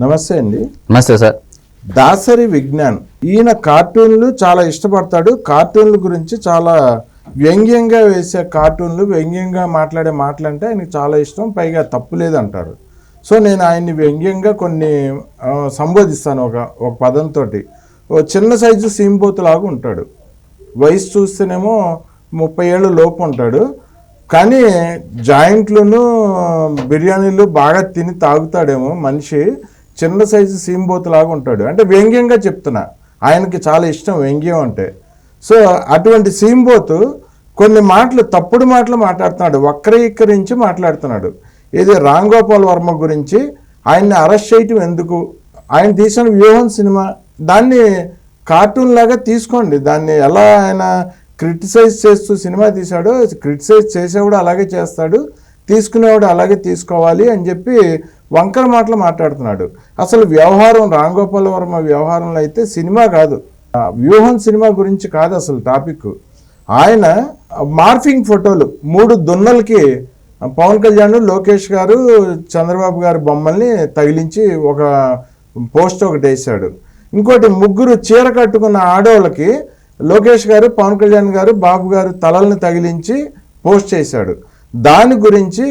నమస్తే అండి. నమస్తే సార్. దాసరి విజ్ఞాన్. ఈయన కార్టూన్లు చాలా ఇష్టపడతాడు. కార్టూన్ల గురించి చాలా వ్యంగ్యంగా వేసే కార్టూన్లు వ్యంగ్యంగా మాట్లాడే మాటలు అంటే ఆయనకి చాలా ఇష్టం. పైగా తప్పు లేదంటారు. సో నేను ఆయన్ని వ్యంగ్యంగా కొన్ని సంబోధిస్తాను ఒక ఒక పదంతో ఓ చిన్న సైజు సీంబోతులాగా ఉంటాడు. వయసు చూస్తేనేమో ముప్పై ఏళ్ళు లోపు ఉంటాడు. కానీ జాయింట్లను బిర్యానీలు బాగా తిని తాగుతాడేమో మనిషి. చిన్న సైజు సీంబోతులాగా ఉంటాడు. అంటే వ్యంగ్యంగా చెప్తున్నా. ఆయనకి చాలా ఇష్టం వ్యంగ్యం అంటే. సో అటువంటి సీంబోతు కొన్ని మాటలు తప్పుడు మాటలు మాట్లాడుతున్నాడు. వక్రీకరించి మాట్లాడుతున్నాడు. ఇది రామ్ గోపాల్ వర్మ గురించి ఆయన్ని అరెస్ట్ చేయటం ఎందుకు? ఆయన తీసిన వ్యూహం సినిమా. దాన్ని కార్టూన్ లాగా తీసుకోండి. దాన్ని ఎలా ఆయన క్రిటిసైజ్ చేస్తూ సినిమా తీశాడో క్రిటిసైజ్ చేసేవాడు అలాగే చేస్తాడు. తీసుకునేవాడు అలాగే తీసుకోవాలి అని చెప్పి వంకర మాటలు మాట్లాడుతున్నాడు. అసలు వ్యవహారం రామ్ వర్మ వ్యవహారంలో అయితే సినిమా కాదు. వ్యూహం సినిమా గురించి కాదు అసలు టాపిక్. ఆయన మార్ఫింగ్ ఫోటోలు మూడు దున్నలకి పవన్ కళ్యాణ్ లోకేష్ గారు చంద్రబాబు గారి బొమ్మల్ని తగిలించి ఒక పోస్ట్ ఒకటి వేశాడు. ఇంకోటి ముగ్గురు చీర కట్టుకున్న ఆడవాళ్ళకి లోకేష్ గారు పవన్ కళ్యాణ్ గారు బాబు గారు తలల్ని తగిలించి పోస్ట్ చేశాడు. దాని గురించి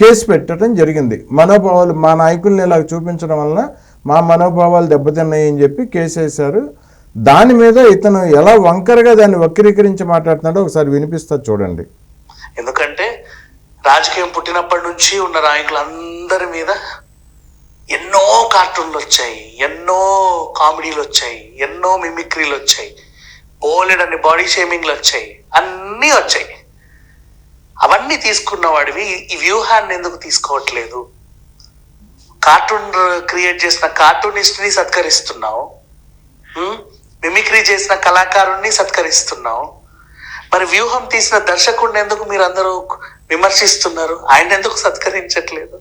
కేసు పెట్టడం జరిగింది. మనోభావాలు మా నాయకుల్ని ఇలా చూపించడం వలన మా మనోభావాలు దెబ్బతిన్నాయి అని చెప్పి కేసు వేశారు దాని మీద ఇతను ఎలా వంకరగా దాన్ని వక్రీకరించి మాట్లాడుతున్నాడో ఒకసారి వినిపిస్తా చూడండి. ఎందుకంటే రాజకీయం పుట్టినప్పటి నుంచి ఉన్న నాయకులందరి మీద ఎన్నో కార్టూన్లు వచ్చాయి ఎన్నో కామెడీలు వచ్చాయి ఎన్నో మిమిక్రీలు వచ్చాయి బోలెడన్ని బాడీ షేమింగ్లు వచ్చాయి అన్నీ వచ్చాయి. అవన్నీ తీసుకున్న వాడివి ఈ వ్యూహాన్ని ఎందుకు తీసుకోవట్లేదు? కార్టూన్ క్రియేట్ చేసిన కార్టూనిస్ట్ని సత్కరిస్తున్నావు? మిమిక్రీ చేసిన కళాకారుణ్ణి సత్కరిస్తున్నావు. మరి వ్యూహం తీసిన దర్శకుడిని ఎందుకు మీరు అందరూ విమర్శిస్తున్నారు? ఆయన ఎందుకు సత్కరించట్లేదు?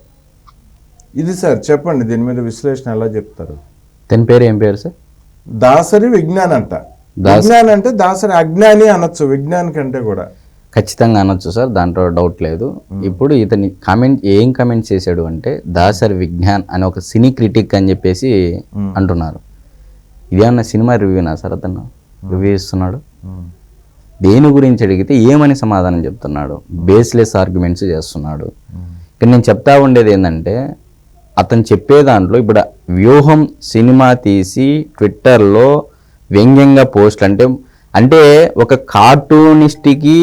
ఇది సార్ చెప్పండి దీని మీద విశ్లేషణ ఎలా చెప్తారు? తన పేరు ఏం పేరు సార్? దాసరి విజ్ఞాన్ అంట. విజ్ఞాన్ అంటే దాసరి అజ్ఞాని అనొచ్చు విజ్ఞాన్ కంటే కూడా. ఖచ్చితంగా అనొచ్చు సార్ దాంట్లో డౌట్ లేదు. ఇప్పుడు ఇతని కామెంట్ ఏం కామెంట్ చేశాడు అంటే దాసరి విజ్ఞాన్ అని ఒక సినీ క్రిటిక్ అని చెప్పేసి అంటున్నారు. ఇదేమన్నా సినిమా రివ్యూనా సార్ అతను? రివ్యూ ఇస్తున్నాడు. దేని గురించి అడిగితే ఏమని సమాధానం చెప్తున్నాడు? బేస్లెస్ ఆర్గ్యుమెంట్స్ చేస్తున్నాడు. ఇక్కడ నేను చెప్తా ఉండేది ఏంటంటే అతను చెప్పే దాంట్లో ఇప్పుడు వ్యూహం సినిమా తీసి ట్విట్టర్లో వ్యంగ్యంగా పోస్ట్ అంటే అంటే ఒక కార్టూనిస్ట్కి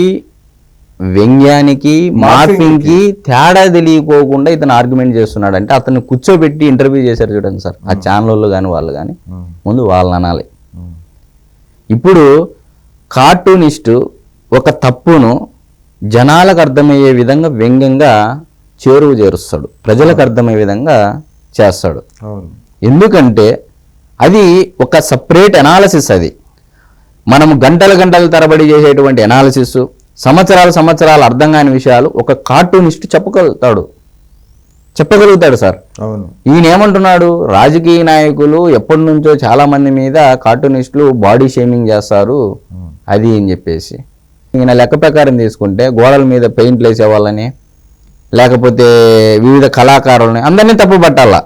వ్యంగ్యానికి మార్పింగ్కి తేడా తెలియకోకుండా ఇతను ఆర్గ్యుమెంట్ చేస్తున్నాడు అంటే అతను కూర్చోబెట్టి ఇంటర్వ్యూ చేశారు చూడండి సార్. ఆ ఛానల్లో కానీ వాళ్ళు కానీ ముందు వాళ్ళని అనాలి. ఇప్పుడు కార్టూనిస్టు ఒక తప్పును జనాలకు అర్థమయ్యే విధంగా వ్యంగ్యంగా చేరువు చేరుస్తాడు. ప్రజలకు అర్థమయ్యే విధంగా చేస్తాడు. ఎందుకంటే అది ఒక సపరేట్ అనాలసిస్ అది. మనము గంటల గంటల తరబడి చేసేటువంటి అనాలసిస్ సంవత్సరాల సంవత్సరాలు అర్థం కాని విషయాలు ఒక కార్టూనిస్ట్ చెప్పగలుగుతాడు. చెప్పగలుగుతాడు సార్. అవును. ఈయన ఏమంటున్నాడు? రాజకీయ నాయకులు ఎప్పటి నుంచో చాలా మంది మీద కార్టూనిస్టులు బాడీ షేమింగ్ చేస్తారు. అది అని చెప్పేసి. ఈయన లెక్క ప్రకారం తీసుకుంటే గోడల మీద పెయింట్లు వేసే వాళ్ళని లేకపోతే వివిధ కళాకారులని అందరినీ తప్పు పట్టాలా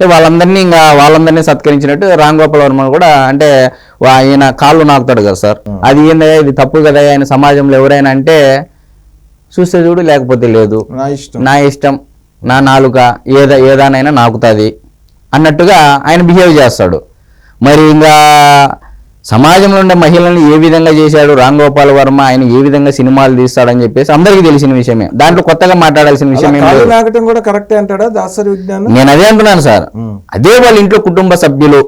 అంటే వాళ్ళందరినీ ఇంకా వాళ్ళందరినీ సత్కరించినట్టు రామ్ గోపాల్ వర్మ కూడా అంటే ఆయన కాళ్ళు నాకుతాడు కదా సార్. అది ఏందయ్యా? ఇది తప్పు కదా ఆయన సమాజంలో ఎవరైనా అంటే చూస్తే చూడు లేకపోతే లేదు. నా ఇష్టం. నా ఇష్టం నా నాలుక ఏద ఏదానైనా నాకుతుంది అన్నట్టుగా ఆయన బిహేవ్ చేస్తాడు. మరి ఇంకా సమాజంలో ఉండే మహిళల్ని ఏ విధంగా చేశాడు రామ్ గోపాల్ వర్మ ఆయన ఏ విధంగా సినిమాలు తీస్తాడని చెప్పేసి అందరికీ తెలిసిన విషయమే. దాంట్లో కొత్తగా మాట్లాడాల్సిన విషయం కూడా కరెక్టే అంటాడా? దాసరి విజ్ఞానం? నేను అదే అంటున్నాను సార్. అదే వాళ్ళ ఇంట్లో కుటుంబ సభ్యులు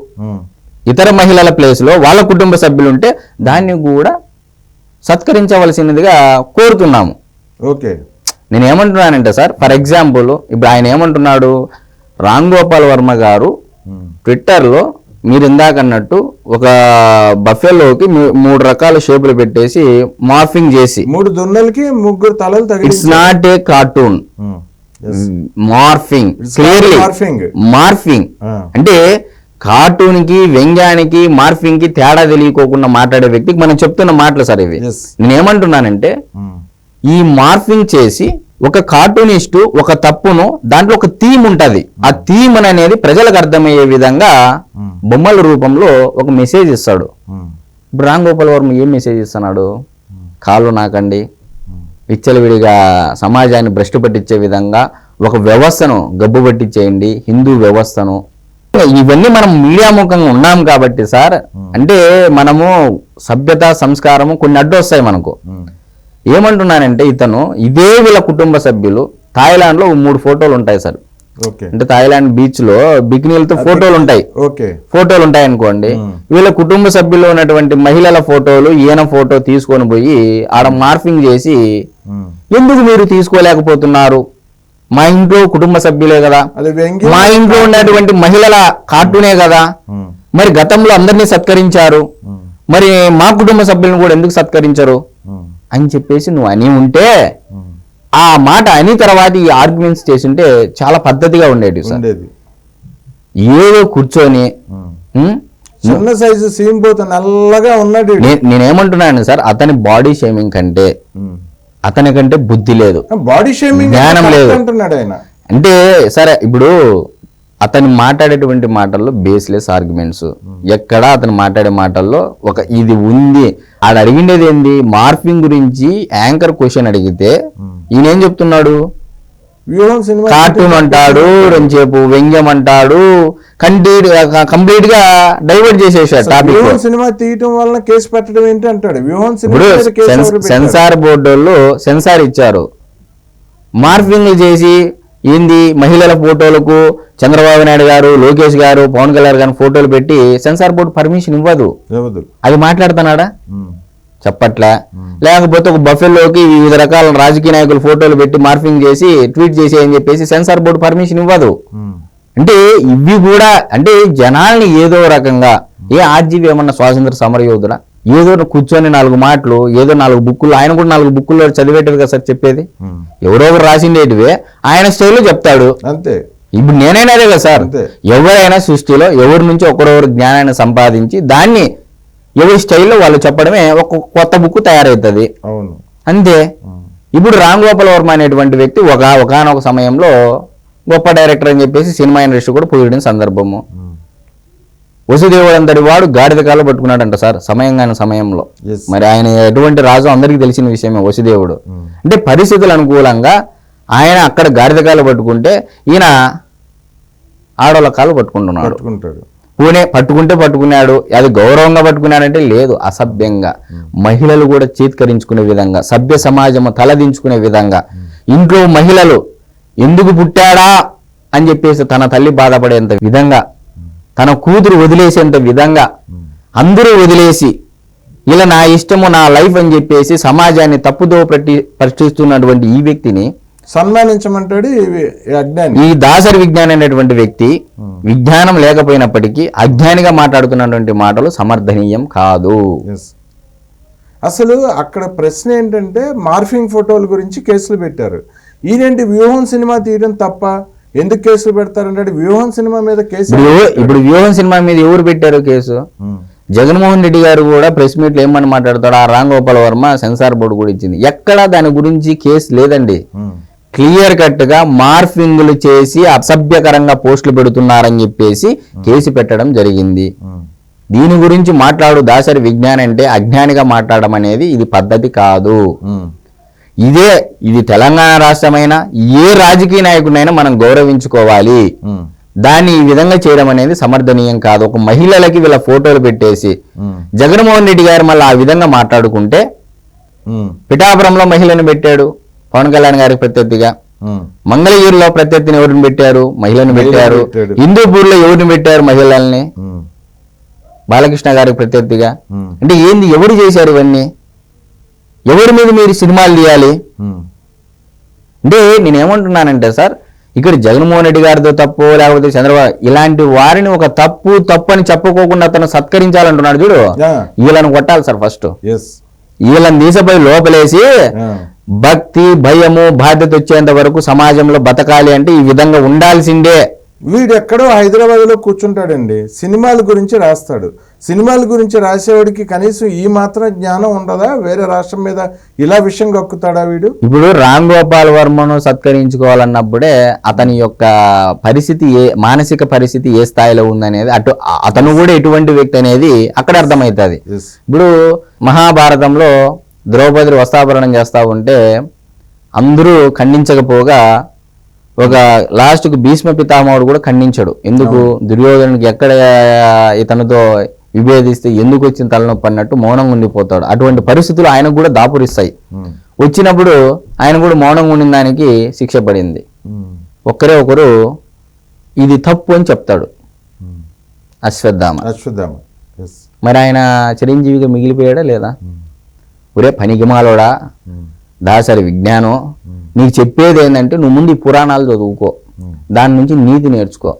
ఇతర మహిళల ప్లేస్లో వాళ్ళ కుటుంబ సభ్యులు ఉంటే దాన్ని కూడా సత్కరించవలసినదిగా కోరుతున్నాము. ఓకే. నేను ఏమంటున్నానంటే సార్ ఫర్ ఎగ్జాంపుల్ ఇప్పుడు ఆయన ఏమంటున్నాడు రామ్ గోపాల్ వర్మ గారు ట్విట్టర్లో మీరు ఇందాక అన్నట్టు ఒక బఫెలోకి మూడు రకాల షేపులు పెట్టేసి మార్ఫింగ్ చేసి మూడు దున్నలకి ముగ్గురు తలలు it's not a cartoon. Morphing clearly. Morphing ఆ, అంటే కార్టూన్కి వ్యంగ్యానికి మార్ఫింగ్కి తేడా తెలియకోకుండా మాట్లాడే వ్యక్తికి మనం చెప్తున్న మాటలు సార్ ఇవి. Yes. నేను ఏమంటున్నానంటే ఉమ్, ఈ మార్ఫింగ్ చేసి ఒక కార్టూనిస్టు ఒక తప్పును దాంట్లో ఒక థీమ్ ఉంటది. ఆ థీమ్ అనేది ప్రజలకు అర్థమయ్యే విధంగా బొమ్మల రూపంలో ఒక మెసేజ్ ఇస్తాడు. ఇప్పుడు రామ్ గోపాల్ వర్మ ఏం మెసేజ్ ఇస్తున్నాడు? కాళ్ళు నాకండి. విచ్చలవిడిగా సమాజాన్ని భ్రష్టు పట్టించే విధంగా ఒక వ్యవస్థను గబ్బు పట్టించేయండి. హిందూ వ్యవస్థను. ఇవన్నీ మనం మీడియా ముఖంగా ఉన్నాం కాబట్టి సార్. అంటే మనము సభ్యత సంస్కారము కొన్ని అడ్డు వస్తాయి మనకు ఏమంటున్నానంటే ఇతను ఇదే వీళ్ళ కుటుంబ సభ్యులు థాయిలాండ్లో మూడు ఫోటోలు ఉంటాయి సార్. అంటే థాయిలాండ్ బీచ్లో బికినీలతో ఫోటోలు ఉంటాయి. ఫోటోలు ఉంటాయి అనుకోండి. వీళ్ళ కుటుంబ సభ్యులు ఉన్నటువంటి మహిళల ఫోటోలు ఈయన ఫోటో తీసుకొని పోయి ఆడ మార్ఫింగ్ చేసి ఎందుకు మీరు తీసుకోలేకపోతున్నారు? మా ఇంట్లో కుటుంబ సభ్యులే కదా. మా ఇంట్లో ఉన్నటువంటి మహిళల కార్టూనే కదా. మరి గతంలో అందరినీ సత్కరించారు. మరి మా కుటుంబ సభ్యులను కూడా ఎందుకు సత్కరించరు? అని చెప్పేసి నువ్వు అని ఉంటే. ఆ మాట అని తర్వాత ఈ ఆర్గ్యుమెంట్స్ చేసింటే చాలా పద్ధతిగా ఉండేది సార్ ఏదో కూర్చొని? చిన్న సైజు సీమ్ పోత నల్లగా ఉన్నాడు నేనేమంటున్నాను సార్ అతని బాడీ షేమింగ్ కంటే. అతని కంటే బుద్ధి లేదు బాడీ షేమింగ్ జ్ఞానం లేదు. అంటున్నాడు ఆయన అంటే సరే ఇప్పుడు అతను మాట్లాడేటువంటి మాటల్లో బేస్లెస్ ఆర్గ్యుమెంట్స్ ఎక్కడ అతను మాట్లాడే మాటల్లో ఒక ఇది ఉంది. ఆడ అడిగిండేది ఏంది? మార్ఫింగ్ గురించి యాంకర్ క్వశ్చన్ అడిగితే ఈయన ఏం చెప్తున్నాడు? కార్టూన్ అంటాడు రెంచేపు వ్యంగ్యం అంటాడు కంప్లీట్ కంప్లీట్గా డైవర్ట్ చేసేసాడు టాపిక్. సినిమా తీయటం వల్ల కేసు పెట్టడం ఏంటి అంటాడు? Vyooham cinema? Censor board censor ఇచ్చారు. మార్ఫింగ్ చేసి ఏంది? మహిళల ఫోటోలకు చంద్రబాబు నాయుడు గారు లోకేష్ గారు పవన్ కళ్యాణ్ గారు ఫోటోలు పెట్టి సెన్సార్ బోర్డు పర్మిషన్ ఇవ్వదు. అది మాట్లాడుతున్నాడా. చెప్పట్లే. లేకపోతే ఒక బఫెల్లోకి వివిధ రకాల రాజకీయ నాయకులు ఫోటోలు పెట్టి మార్ఫింగ్ చేసి ట్వీట్ చేసి అని చెప్పేసి సెన్సార్ బోర్డు పర్మిషన్ ఇవ్వదు. అంటే ఇవి కూడా అంటే జనాల్ని ఏదో రకంగా ఏ ఆర్జీవి ఏమన్నా స్వాతంత్ర సమరయోధుడా? ఏదో కూర్చొని నాలుగు మాటలు ఏదో నాలుగు బుక్కులు ఆయన కూడా నాలుగు బుక్కుల్లో చదివేటది కదా సార్ చెప్పేది. ఎవరో ఒకరు రాసిండేటివే ఆయన స్టైల్లో చెప్తాడు అంతే ఇప్పుడు నేనైనా అదే కదా సార్. ఎవరైనా సృష్టిలో ఎవరి నుంచి ఒకరొకరు జ్ఞానాన్ని సంపాదించి దాన్ని ఎవరి స్టైల్లో వాళ్ళు చెప్పడమే ఒక కొత్త బుక్ తయారవుతుంది అవును అంతే. ఇప్పుడు రామ్ గోపాల్ వర్మ అనేటువంటి వ్యక్తి ఒక ఒకనొక సమయంలో గొప్ప డైరెక్టర్ అని చెప్పేసి సినిమా ఇండస్ట్రీ కూడా పోయడం సందర్భము. వసుదేవుడు అంతటి వాడు గాడిద కాళ్ళు పట్టుకున్నాడంట సార్ సమయం కాని సమయంలో. మరి ఆయన ఎటువంటి రాజు అందరికీ తెలిసిన విషయమే వసుదేవుడు. ఉమ్. అంటే పరిస్థితులు అనుకూలంగా ఆయన అక్కడ గాడిద కాళ్ళు పట్టుకుంటే ఈయన ఆడోళ్ళ కాళ్ళు పట్టుకుంటున్నాడు. పూణే పట్టుకుంటే పట్టుకున్నాడు అది గౌరవంగా పట్టుకున్నాడంటే లేదు అసభ్యంగా. మహిళలు కూడా చీత్కరించుకునే విధంగా సభ్య సమాజము తలదించుకునే విధంగా. ఇంట్లో మహిళలు ఎందుకు పుట్టాడా అని చెప్పేసి తన తల్లి బాధపడేంత విధంగా తన కూతురు వదిలేసేంత విధంగా అందరూ వదిలేసి ఇలా నా ఇష్టము నా లైఫ్ అని చెప్పేసి సమాజాన్ని తప్పుదో పట్టి పరిశీలిస్తున్నటువంటి ఈ వ్యక్తిని సన్మానించమంటాడు ఈ దాసరి విజ్ఞానం అనేటువంటి వ్యక్తి విజ్ఞానం లేకపోయినప్పటికీ అజ్ఞానిగా మాట్లాడుతున్నటువంటి మాటలు సమర్థనీయం కాదు. అసలు అక్కడ ప్రశ్న ఏంటంటే మార్ఫింగ్ ఫోటోల గురించి కేసులు పెట్టారు. ఈయనేంటి వ్యూహం సినిమా తీయడం తప్ప ఎందుకు కేసులు పెడతారంటే వ్యూహం సినిమా మీద కేసు ఇప్పుడు వ్యూహం సినిమా మీద ఎవరు పెట్టారు కేసు. జగన్మోహన్ రెడ్డి గారు కూడా ప్రెస్ మీట్లో ఏమని మాట్లాడతాడు ఆ రామ్ గోపాల్ వర్మ సెన్సార్ బోర్డు కూడా ఇచ్చింది ఎక్కడా దాని గురించి కేసు లేదండి. క్లియర్ కట్గా మార్ఫింగ్లు చేసి అసభ్యకరంగా పోస్టులు పెడుతున్నారని చెప్పేసి కేసు పెట్టడం జరిగింది. దీని గురించి మాట్లాడు దాసరి విజ్ఞానం అంటే అజ్ఞానిగా మాట్లాడడం అనేది ఇది పద్ధతి కాదు. ఇదే ఇది తెలంగాణ రాష్ట్రమైనా ఏ రాజకీయ నాయకుడినైనా మనం గౌరవించుకోవాలి. దాన్ని ఈ విధంగా చేయడం అనేది సమర్థనీయం కాదు ఒక మహిళలకి వీళ్ళ ఫోటోలు పెట్టేసి. జగన్మోహన్ రెడ్డి గారు మళ్ళీ ఆ విధంగా మాట్లాడుకుంటే. పిఠాపురంలో మహిళను పెట్టాడు పవన్ కళ్యాణ్ గారికి ప్రత్యర్థిగా. మంగళగిరిలో ప్రత్యర్థిని ఎవరిని పెట్టారు మహిళను పెట్టారు. హిందూపూర్లో ఎవరిని పెట్టారు మహిళల్ని. బాలకృష్ణ గారికి ప్రత్యర్థిగా. అంటే ఏంది ఎవరు చేశారు ఇవన్నీ ఎవరి మీద మీరు సినిమాలు తీయాలి. అంటే నేనేమంటున్నానంటే సార్ ఇక్కడ జగన్మోహన్ రెడ్డి గారితో తప్పు లేకపోతే చంద్రబాబు ఇలాంటి వారిని ఒక తప్పు తప్పు అని చెప్పుకోకుండా అతను సత్కరించాలంటున్నాడు చూడు. వీళ్ళని కొట్టాలి సార్ ఫస్ట్ వీళ్ళని తీసపోయి లోపలేసి. భక్తి భయము బాధ్యత వచ్చేంత వరకు సమాజంలో బతకాలి అంటే ఈ విధంగా ఉండాల్సిందే వీడు ఎక్కడో హైదరాబాద్లో కూర్చుంటాడండి. సినిమాల గురించి రాస్తాడు. సినిమాల గురించి రాసేవాడికి కనీసం ఈ మాత్రం జ్ఞానం ఉండదా? వేరే రాష్ట్రం మీద ఇలా విషయం కక్కుతాడా వీడు? ఇప్పుడు రామ్ గోపాల్ వర్మను సత్కరించుకోవాలన్నప్పుడే అతని యొక్క పరిస్థితి ఏ మానసిక పరిస్థితి ఏ స్థాయిలో ఉందనేది అటు అతను కూడా ఎటువంటి వ్యక్తి అనేది అక్కడ అర్థమవుతుంది. ఇప్పుడు మహాభారతంలో ద్రౌపది వస్త్రాభరణం చేస్తా ఉంటే అందరూ ఖండించకపోగా ఒక లాస్ట్కు భీష్మ పితామహుడు కూడా ఖండించాడు. ఎందుకు? దుర్యోధనుడికి ఎక్కడ ఇతనితో విభేదిస్తే ఎందుకు వచ్చిన తలనొప్పి అన్నట్టు మౌనంగా ఉండిపోతాడు. అటువంటి పరిస్థితులు ఆయనకు కూడా దాపురిస్తాయి. వచ్చినప్పుడు ఆయన కూడా మౌనంగా ఉండిన దానికి శిక్ష పడింది. ఒక్కరే ఒకరు ఇది తప్పు అని చెప్తాడు. అశ్వత్థామ. అశ్వత్థామ. మరి ఆయన చిరంజీవిగా మిగిలిపోయాడా లేదా? ఒరే పనికిమాలోడా? దాసరి విజ్ఞానం? నీకు చెప్పేది ఏంటంటే నువ్వు ముందు ఈ పురాణాలు చదువుకో. దాని నుంచి నీతి నేర్చుకో.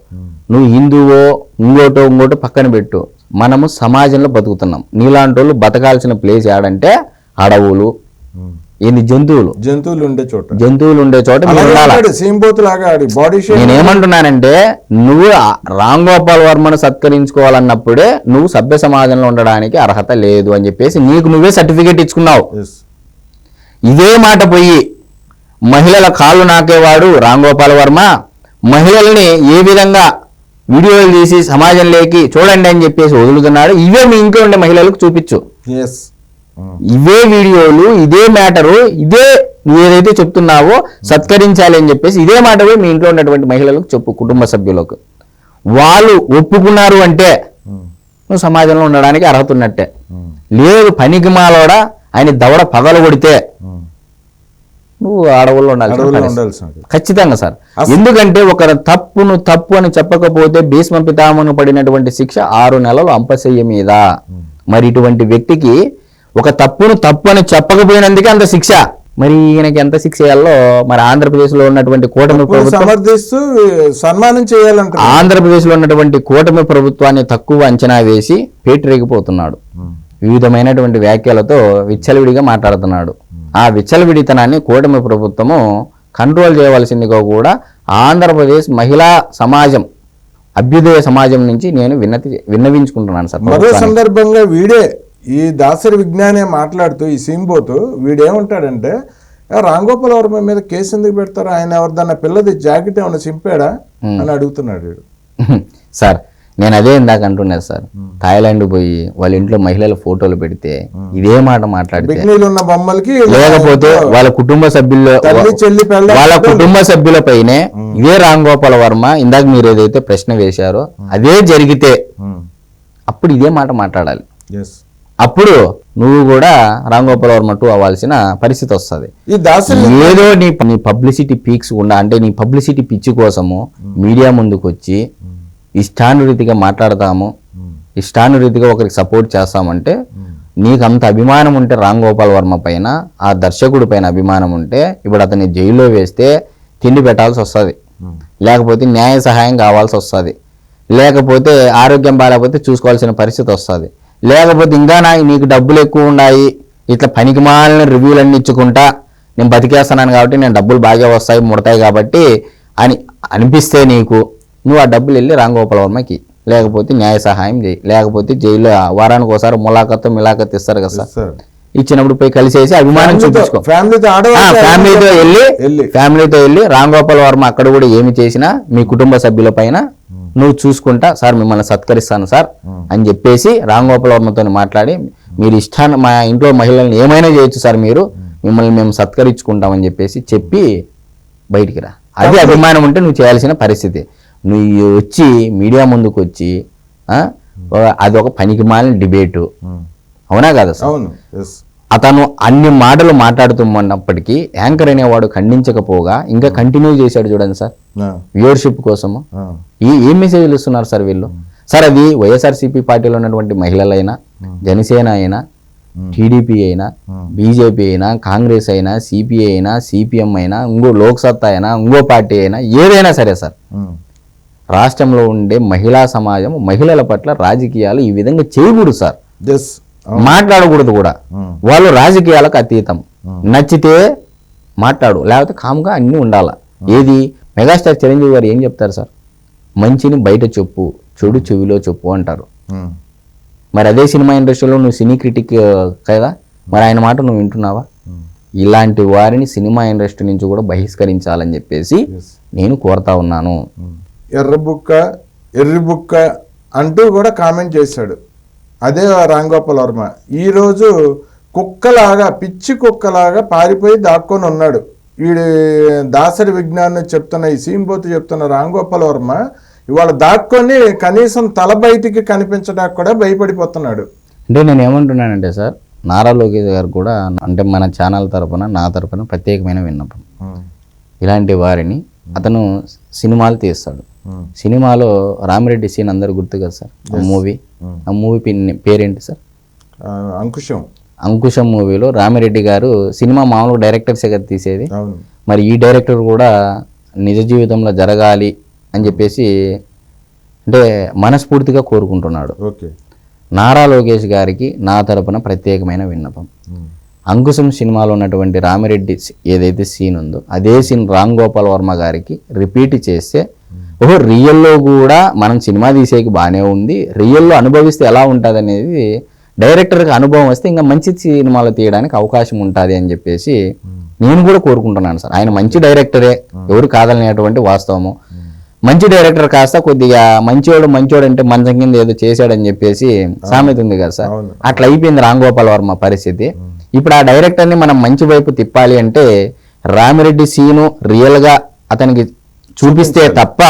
నువ్వు హిందువో ఇంకోటో ఇంకోటో పక్కన పెట్టు. మనము సమాజంలో బతుకుతున్నాం. నీలాంటి వాళ్ళు బతకాల్సిన ప్లేస్ ఏడంటే అడవులు ఏంది జంతువులు. జంతువులు ఉండే చోట. జంతువులు ఉండే చోట నేనేమంటున్నానంటే నువ్వు రామ్ గోపాల్ వర్మను సత్కరించుకోవాలన్నప్పుడే నువ్వు సభ్య సమాజంలో ఉండడానికి అర్హత లేదు అని చెప్పేసి నీకు నువ్వే సర్టిఫికేట్ ఇచ్చుకున్నావు. ఇదే మాట పోయి మహిళల కాళ్ళు నాకేవాడు రామ్ గోపాల్ వర్మ. మహిళల్ని ఏ విధంగా వీడియోలు తీసి సమాజంలోకి చూడండి అని చెప్పేసి వదులుతున్నాడు. ఇవే మీ ఇంట్లో ఉండే మహిళలకు చూపించు. ఇవే వీడియోలు ఇదే మ్యాటరు ఇదే నువ్వు ఏదైతే చెప్తున్నావో సత్కరించాలి అని చెప్పేసి ఇదే మాట పోయి మీ ఇంట్లో ఉన్నటువంటి మహిళలకు చెప్పు కుటుంబ సభ్యులకు. వాళ్ళు ఒప్పుకున్నారు అంటే నువ్వు సమాజంలో ఉండడానికి అర్హత ఉన్నట్టే. లేదు పనికి మాలోడా ఆయన దవడ పగలు కొడితే నువ్వు అడవుల్లో. ఉండాల్సినది ఖచ్చితంగా సార్. ఎందుకంటే ఒక తప్పును తప్పు అని చెప్పకపోతే భీష్మ పితామను పడినటువంటి శిక్ష ఆరు నెలలు అంపశయ్య మీద. మరి ఇటువంటి వ్యక్తికి ఒక తప్పును తప్పు అని చెప్పకపోయినందుకే అంత శిక్ష. మరి ఈయనకి ఎంత శిక్ష చేయాలో మరి ఆంధ్రప్రదేశ్లో ఉన్నటువంటి కూటమి సమర్థిస్తూ సన్మానం ఆంధ్రప్రదేశ్లో ఉన్నటువంటి కూటమి ప్రభుత్వాన్ని తక్కువ అంచనా వేసి పేటరేగిపోతున్నాడు. వివిధమైనటువంటి వ్యాఖ్యలతో విచ్చలవిడిగా మాట్లాడుతున్నాడు. ఆ విచ్చలవిడితనాన్ని కూటమి ప్రభుత్వము కంట్రోల్ చేయవలసిందిగా కూడా ఆంధ్రప్రదేశ్ మహిళా సమాజం అభ్యుదయ సమాజం నుంచి నేను విన్నతి విన్నవించుకుంటున్నాను సార్. మరో. సందర్భంగా వీడే ఈ దాసరి విజ్ఞానే మాట్లాడుతూ ఈ సీంబోతు వీడేమంటాడంటే "ఆ, రాంగోపాల్ వర్మ మీద కేసు ఎందుకు పెడతారు? ఆయన ఎవరిదన్న పిల్లది జాకెట్ ఏమైనా చింపాడా? అని అడుగుతున్నాడు వీడు. సార్ నేను అదే ఇందాక అంటున్నాను సార్ థాయిలాండ్ పోయి వాళ్ళ ఇంట్లో మహిళల ఫోటోలు పెడితే ఇదే మాట మాట్లాడితే బిక్నీలు ఉన్న బొమ్మలకి లేకపోతే వాళ్ళ కుటుంబ పిల్ల వాళ్ళ కుటుంబ సభ్యులపైనే ఇదే రామ్ గోపాల్ వర్మ ఇందాక మీరు ఏదైతే ప్రశ్న వేశారో అదే జరిగితే అప్పుడు ఇదే మాట మాట్లాడాలి. అప్పుడు నువ్వు కూడా రామ్ గోపాల్ వర్మ టూ అవ్వాల్సిన పరిస్థితి వస్తుంది. ఏదో నీ నీ పబ్లిసిటీ పీక్స్ ఉండా అంటే నీ పబ్లిసిటీ పిచ్చి కోసము మీడియా ముందుకు వచ్చి ఇష్టానురీతిగా మాట్లాడతాము ఇష్టానురీతిగా ఒకరికి సపోర్ట్ చేస్తామంటే నీకు అంత అభిమానం ఉంటే రామ్ గోపాల్ వర్మ పైన ఆ దర్శకుడి పైన అభిమానం ఉంటే ఇప్పుడు అతన్ని జైల్లో వేస్తే తిండి పెట్టాల్సి వస్తుంది. లేకపోతే న్యాయ సహాయం కావాల్సి వస్తుంది. లేకపోతే ఆరోగ్యం బాగాలేకపోతే చూసుకోవాల్సిన పరిస్థితి వస్తుంది. లేకపోతే ఇంకా నా నీకు డబ్బులు ఎక్కువ ఉన్నాయి ఇట్లా పనికి మాలిన రివ్యూలు అన్ని ఇచ్చుకుంటా నేను బతికేస్తున్నాను కాబట్టి నేను డబ్బులు బాగా వస్తాయి ముడతాయి కాబట్టి అని అనిపిస్తే నీకు నువ్వు ఆ డబ్బులు వెళ్ళి రాంగోపాల్ వర్మకి లేకపోతే న్యాయ సహాయం చేయి. లేకపోతే జైల్లో వారానికి ఒకసారి ములాఖత్తు మిలాఖత్ ఇస్తారు కదా సార్. ఇచ్చినప్పుడు పోయి కలిసేసి అభిమానం చూపించుకో. ఫ్యామిలీతో ఫ్యామిలీతో వెళ్ళి వెళ్ళి. ఫ్యామిలీతో వెళ్ళి రామ్ గోపాల్ వర్మ అక్కడ కూడా ఏమి చేసినా మీ కుటుంబ సభ్యుల పైన నువ్వు చూసుకుంటా సార్ మిమ్మల్ని సత్కరిస్తాను సార్. అని చెప్పేసి రామ్ గోపాల్ వర్మతో మాట్లాడి మీరు ఇష్టాన్ని మా ఇంట్లో మహిళల్ని ఏమైనా చేయొచ్చు సార్ మీరు. మిమ్మల్ని మేము సత్కరించుకుంటామని చెప్పేసి చెప్పి బయటికి రా. అది అభిమానం ఉంటే నువ్వు చేయాల్సిన పరిస్థితి. నువ్వు వచ్చి మీడియా ముందుకు వచ్చి ఒక- అది ఒక పనికి మాలిన డిబేటు. అవునా కదా సార్? అతను అన్ని మాటలు మాట్లాడుతున్నప్పటికీ యాంకర్ అనేవాడు ఖండించకపోగా ఇంకా కంటిన్యూ చేశాడు చూడండి సార్. వ్యూవర్షిప్ కోసము. ఈ ఏం మెసేజ్లు ఇస్తున్నారు సార్ వీళ్ళు? సార్ అది వైఎస్ఆర్సీపీ పార్టీలో ఉన్నటువంటి మహిళలైనా జనసేన అయినా టీడీపీ అయినా బీజేపీ అయినా కాంగ్రెస్ అయినా సిపిఐ అయినా సిపిఎం అయినా ఇంకో లోక్సత్తా అయినా ఇంకో పార్టీ అయినా ఏదైనా సరే సార్. రాష్ట్రంలో ఉండే మహిళా సమాజం మహిళల పట్ల రాజకీయాలు ఈ విధంగా చేయకూడదు సార్. మాట్లాడకూడదు కూడా. వాళ్ళు రాజకీయాలకు అతీతం. నచ్చితే మాట్లాడు లేకపోతే కామ్గా అన్నీ ఉండాల. ఏది? మెగాస్టార్ చిరంజీవి గారు ఏం చెప్తారు సార్? మంచిని బయట చెప్పు చెడు చెవిలో చెప్పు అంటారు. మరి అదే సినిమా ఇండస్ట్రీలో నువ్వు సినీ క్రిటిక్ కదా? మరి ఆయన మాట నువ్వు వింటున్నావా? ఇలాంటి వారిని సినిమా ఇండస్ట్రీ నుంచి కూడా బహిష్కరించాలని చెప్పేసి. నేను కోరుతా ఉన్నాను. ఎర్ర బుక్క ఎర్రి బుక్క అంటూ కూడా కామెంట్ చేశాడు. అదే రాంగోపాల్ వర్మ. ఈరోజు కుక్కలాగా పిచ్చి కుక్కలాగా పారిపోయి దాక్కొని ఉన్నాడు. వీడి దాసరి విజ్ఞానం చెప్తున్న ఈ సీంబోతు చెప్తున్న రాంగోపాల్ వర్మ ఇవాళ దాక్కొని కనీసం తల బయటికి కనిపించడానికి కూడా భయపడిపోతున్నాడు. అంటే నేను ఏమంటున్నానంటే సార్ నారా లోకేష్ గారు కూడా అంటే మన ఛానల్ తరపున నా తరపున ప్రత్యేకమైన విన్నపం. ఇలాంటి వారిని అతను సినిమాలు తీస్తాడు. సినిమాలో రామిరెడ్డి సీన్ అందరు గుర్తు కదా సార్? ఆ మూవీ. ఆ మూవీ పేరేంటి సార్? అంకుశం. అంకుశం మూవీలో రామిరెడ్డి గారు సినిమా మామూలుగా డైరెక్టర్సే కదా తీసేది? మరి ఈ డైరెక్టర్ కూడా నిజ జీవితంలో జరగాలి అని చెప్పేసి అంటే మనస్ఫూర్తిగా కోరుకుంటున్నాడు. ఓకే. నారా లోకేష్ గారికి నా తరపున ప్రత్యేకమైన విన్నపం. అంకుశం సినిమాలో ఉన్నటువంటి రామిరెడ్డి ఏదైతే సీన్ ఉందో అదే సీన్ రామ్ గోపాల్ వర్మ గారికి రిపీట్ చేస్తే ఓహో రియల్లో కూడా మనం సినిమా తీసేకి బాగానే ఉంది. రియల్లో అనుభవిస్తే ఎలా ఉంటుంది అనేది డైరెక్టర్కి అనుభవం వస్తే ఇంకా మంచి సినిమాలు తీయడానికి అవకాశం ఉంటుంది అని చెప్పేసి నేను కూడా కోరుకుంటున్నాను సార్. ఆయన మంచి డైరెక్టరే. ఎవరు కాదనేటువంటి వాస్తవము. మంచి డైరెక్టర్ కాస్త కొద్దిగా మంచోడు మంచోడు అంటే మంచం కింద ఏదో చేశాడని చెప్పేసి సామెత ఉంది కదా సార్. అట్లా అయిపోయింది రామ్ గోపాల్ వర్మ పరిస్థితి. ఇప్పుడు ఆ డైరెక్టర్ని మనం మంచి వైపు తిప్పాలి అంటే రామిరెడ్డి సీను రియల్గా అతనికి చూపిస్తే తప్ప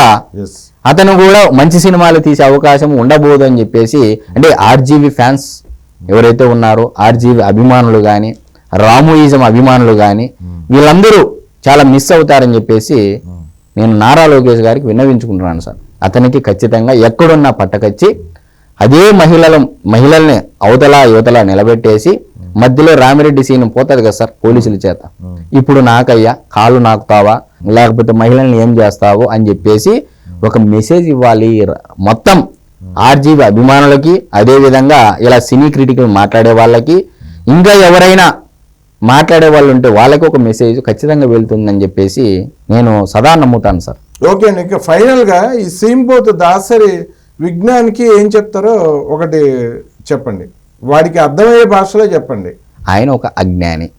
అతను కూడా మంచి సినిమాలు తీసే అవకాశం ఉండబోదు అని చెప్పేసి అంటే ఆర్జీవి ఫ్యాన్స్ ఎవరైతే ఉన్నారో ఆర్జీవి అభిమానులు కానీ రాముయిజం అభిమానులు కానీ వీళ్ళందరూ చాలా మిస్ అవుతారని చెప్పేసి నేను నారా లోకేష్ గారికి విన్నవించుకుంటున్నాను సార్. అతనికి ఖచ్చితంగా ఎక్కడున్నా పట్టకచ్చి అదే మహిళల మహిళల్ని అవతల యువతల నిలబెట్టేసి మధ్యలో రామిరెడ్డి సీన్ పోతుంది కదా సార్ పోలీసుల చేత. ఇప్పుడు నాకయ్యా కాళ్ళు నాకుతావా? లేకపోతే మహిళల్ని ఏం చేస్తావు అని చెప్పేసి ఒక మెసేజ్ ఇవ్వాలి మొత్తం ఆర్జీవి అభిమానులకి అదేవిధంగా ఇలా సినీ క్రిటికల్ మాట్లాడే వాళ్ళకి. ఇంకా ఎవరైనా మాట్లాడే వాళ్ళు ఉంటే వాళ్ళకి ఒక మెసేజ్ ఖచ్చితంగా వెళ్తుందని చెప్పేసి నేను సదా నమ్ముతాను సార్. ఓకే అండి ఇంకా ఫైనల్గా ఈ సీంబోతు దాసరి విజ్ఞానికి ఏం చెప్తారో ఒకటి చెప్పండి. వాడికి అర్థమయ్యే భాషలో చెప్పండి. ఆయన ఒక అజ్ఞాని.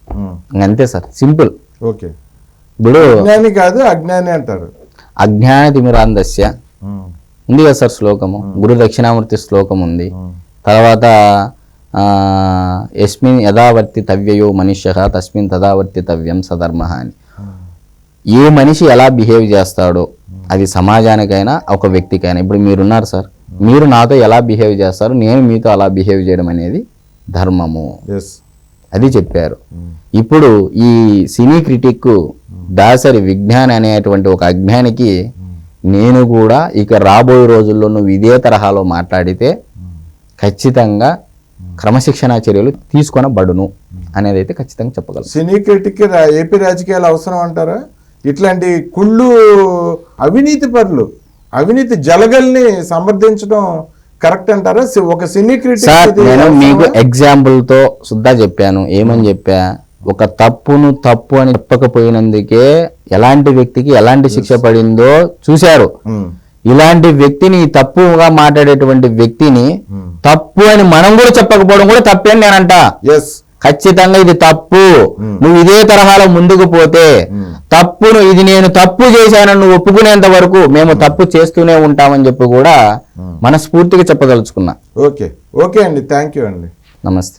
అంతే సార్ సింపుల్. ఓకే. ఇప్పుడు విజ్ఞాని కాదు అజ్ఞాని అంటారు. అజ్ఞాన తిమిరాంధస్య ఉంది కదా సార్ శ్లోకము. గురు దక్షిణామూర్తి శ్లోకం ఉంది. తర్వాత ఆ, యస్మిన్ యథావర్తి తవ్యయో మనుష్య తస్మిన్ తదావర్తి తవ్యం సధర్మ అని. ఏ మనిషి ఎలా బిహేవ్ చేస్తాడో అది సమాజానికైనా ఒక వ్యక్తికైనా. ఇప్పుడు మీరున్నారు సార్ మీరు నాతో ఎలా బిహేవ్ చేస్తారు నేను మీతో అలా బిహేవ్ చేయడం అనేది ధర్మము. అది చెప్పారు. ఇప్పుడు ఈ సినీ క్రిటిక్ దాసరి విజ్ఞాన్ అనేటువంటి ఒక అజ్ఞానికి నేను కూడా ఇక రాబోయే రోజుల్లో నువ్వు ఇదే తరహాలో మాట్లాడితే ఖచ్చితంగా క్రమశిక్షణా చర్యలు తీసుకొనబడును అనేది అయితే ఖచ్చితంగా చెప్పగలను. సినీ క్రిటిక్ ఏపీ రాజకీయాలు అవసరం అంటారా? ఇట్లాంటి కుళ్ళు అవినీతి పరులు అవినీతి జలగల్ని సమర్థించడం కరెక్ట్ అంటారా? ఒక సినీ క్రిటిక్ నేను మీకు ఎగ్జాంపుల్తో సుద్దా చెప్పాను. ఏమని చెప్పా? ఒక తప్పును తప్పు అని చెప్పకపోయినందుకే ఎలాంటి వ్యక్తికి ఎలాంటి శిక్ష పడిందో చూశారు. ఇలాంటి వ్యక్తిని తప్పుగా మాట్లాడేటువంటి వ్యక్తిని తప్పు అని మనం కూడా చెప్పకపోవడం కూడా తప్పే అని నేనంట ఖచ్చితంగా ఇది తప్పు. నువ్వు ఇదే తరహాలో ముందుకు పోతే తప్పును ఇది నేను తప్పు చేశానని నువ్వు ఒప్పుకునేంత వరకు మేము తప్పు చేస్తూనే ఉంటామని చెప్పి కూడా మనస్ఫూర్తిగా చెప్పదలుచుకున్నా. ఓకే. ఓకే అండి. థ్యాంక్ యూ అండి. నమస్తే.